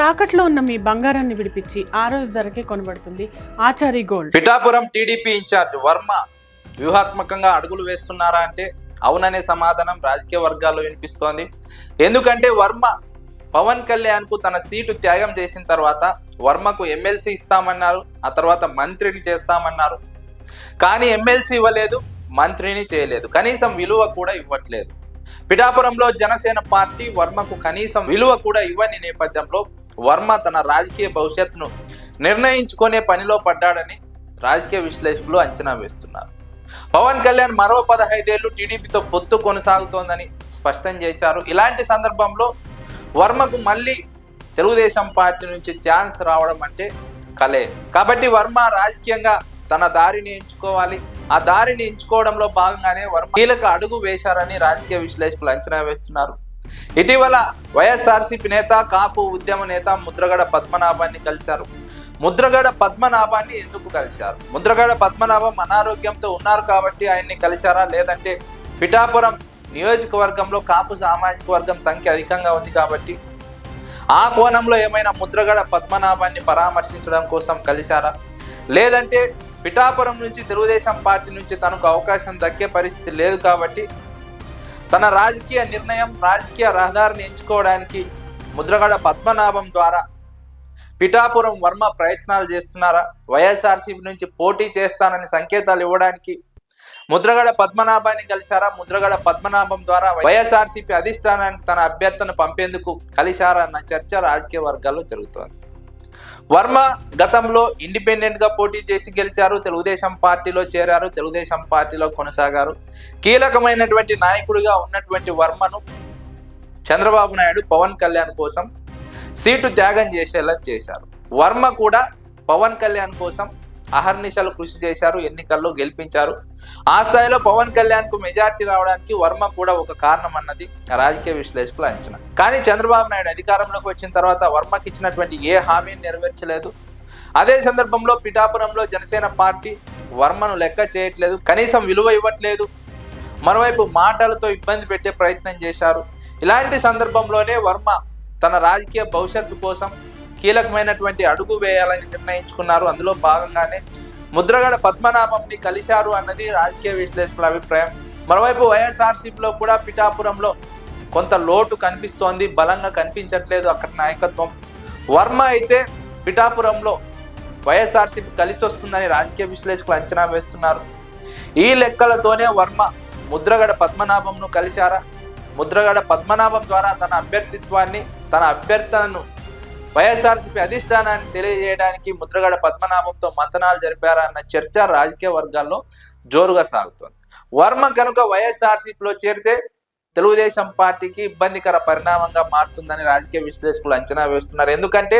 తాకట్లో ఉన్న మీ బంగారాన్ని విడిపించి ఆ రోజు ధరకే కొనబడుతుంది Achari gold. Pithapuram TDP incharge Varma వ్యూహాత్మకంగా అడుగులు వేస్తున్నారా అంటే అవుననే సమాధానం రాజకీయ వర్గాల్లో వినిపిస్తోంది. ఎందుకంటే వర్మ పవన్ కళ్యాణ్కు తన సీటు త్యాగం చేసిన తర్వాత వర్మకు ఎమ్మెల్సీ ఇస్తామన్నారు ఆ తర్వాత మంత్రిని చేస్తామన్నారు. కానీ ఎమ్మెల్సీ ఇవ్వలేదు మంత్రిని చేయలేదు. కనీసం విలువ కూడా ఇవ్వట్లేదు. పిఠాపురంలో జనసేన పార్టీ వర్మకు కనీసం విలువ కూడా ఇవ్వని నేపథ్యంలో వర్మ తన రాజకీయ భవిష్యత్తును నిర్ణయించుకునే పనిలో పడ్డాడని రాజకీయ విశ్లేషకులు అంచనా వేస్తున్నారు. పవన్ కళ్యాణ్ మరో పదహైదేళ్ళు టీడీపీతో పొత్తు కొనసాగుతోందని స్పష్టం చేశారు. ఇలాంటి సందర్భంలో వర్మకు మళ్ళీ తెలుగుదేశం పార్టీ నుంచి ఛాన్స్ రావడం అంటే కలే. కాబట్టి వర్మ రాజకీయంగా తన దారిని ఎంచుకోవాలి. ఆ దారిని ఎంచుకోవడంలో భాగంగానే వర్మ కీలక అడుగు వేశారని రాజకీయ విశ్లేషకులు అంచనా వేస్తున్నారు. ఇటీవల వైఎస్ఆర్సీపీ నేత కాపు ఉద్యమ నేత ముద్రగడ పద్మనాభాన్ని కలిశారు. ముద్రగడ పద్మనాభాన్ని ఎందుకు కలిశారు? ముద్రగడ పద్మనాభం అనారోగ్యంతో ఉన్నారు కాబట్టి ఆయన్ని కలిశారా? లేదంటే పిఠాపురం నియోజకవర్గంలో కాపు సామాజిక వర్గం సంఖ్య అధికంగా ఉంది కాబట్టి ఆ కోణంలో ఏమైనా ముద్రగడ పద్మనాభాన్ని పరామర్శించడం కోసం కలిశారా? లేదంటే పిఠాపురం నుంచి తెలుగుదేశం పార్టీ నుంచి తనకు అవకాశం దక్కే పరిస్థితి లేదు కాబట్టి తన రాజకీయ నిర్ణయం రాజకీయ రహదారిని ఎంచుకోవడానికి ముద్రగడ పద్మనాభం ద్వారా పిఠాపురం వర్మ ప్రయత్నాలు చేస్తున్నారా? వైఎస్ఆర్సీపీ నుంచి పోటీ చేస్తానని సంకేతాలు ఇవ్వడానికి ముద్రగడ పద్మనాభాన్ని కలిశారా? ముద్రగడ పద్మనాభం ద్వారా వైఎస్ఆర్సీపీ అధిష్టానానికి తన అభ్యర్థన పంపేందుకు కలిశారా? అన్న చర్చ రాజకీయ వర్గాల్లో జరుగుతోంది. వర్మ గతంలో ఇండిపెండెంట్గా పోటీ చేసి గెలిచారు తెలుగుదేశం పార్టీలో చేరారు తెలుగుదేశం పార్టీలో కొనసాగారు. కీలకమైనటువంటి నాయకుడిగా ఉన్నటువంటి వర్మను చంద్రబాబు నాయుడు పవన్ కళ్యాణ్ కోసం సీటు త్యాగం చేసేలా చేశారు. వర్మ కూడా పవన్ కళ్యాణ్ కోసం అహర్నిశలు కృషి చేశారు ఎన్నికల్లో గెలిపించారు. ఆ స్థాయిలో పవన్ కళ్యాణ్కు మెజార్టీ రావడానికి వర్మ కూడా ఒక కారణం అన్నది రాజకీయ విశ్లేషకుల అంచనా. కానీ చంద్రబాబు నాయుడు అధికారంలోకి వచ్చిన తర్వాత వర్మకి ఇచ్చినటువంటి ఏ హామీని నెరవేర్చలేదు. అదే సందర్భంలో పిఠాపురంలో జనసేన పార్టీ వర్మను లెక్క చేయట్లేదు కనీసం విలువ ఇవ్వట్లేదు. మరోవైపు మాటలతో ఇబ్బంది పెట్టే ప్రయత్నం చేశారు. ఇలాంటి సందర్భంలోనే వర్మ తన రాజకీయ భవిష్యత్తు కోసం కీలకమైనటువంటి అడుగు వేయాలని నిర్ణయించుకున్నారు. అందులో భాగంగానే ముద్రగడ పద్మనాభంని కలిశారు అన్నది రాజకీయ విశ్లేషకుల అభిప్రాయం. మరోవైపు వైఎస్ఆర్సీపీలో కూడా పిఠాపురంలో కొంత లోటు కనిపిస్తోంది. బలంగా కనిపించట్లేదు అక్కడ నాయకత్వం. వర్మ అయితే పిఠాపురంలో వైఎస్ఆర్సీపీ కలిసి వస్తుందని రాజకీయ విశ్లేషకులు అంచనా వేస్తున్నారు. ఈ లెక్కలతోనే వర్మ ముద్రగడ పద్మనాభంను కలిశారా? ముద్రగడ పద్మనాభం ద్వారా తన అభ్యర్థిత్వాన్ని తన అభ్యర్థనను వైఎస్ఆర్సీపీ అధిష్టానాన్ని తెలియజేయడానికి ముద్రగడ పద్మనాభంతో మంతనాలు జరిపారన్న చర్చ రాజకీయ వర్గాల్లో జోరుగా సాగుతోంది. వర్మ కనుక వైఎస్ఆర్సీపీలో చేరితే తెలుగుదేశం పార్టీకి ఇబ్బందికర పరిణామంగా మారుతుందని రాజకీయ విశ్లేషకులు అంచనా వేస్తున్నారు. ఎందుకంటే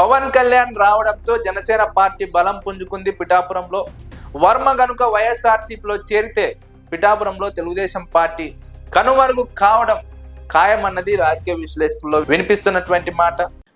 పవన్ కళ్యాణ్ రావడంతో జనసేన పార్టీ బలం పుంజుకుంది పిఠాపురంలో. వర్మ కనుక వైఎస్ఆర్సీపీలో చేరితే పిఠాపురంలో తెలుగుదేశం పార్టీ కనుమరుగు కావడం ఖాయమన్నది రాజకీయ విశ్లేషకుల్లో వినిపిస్తున్నటువంటి మాట.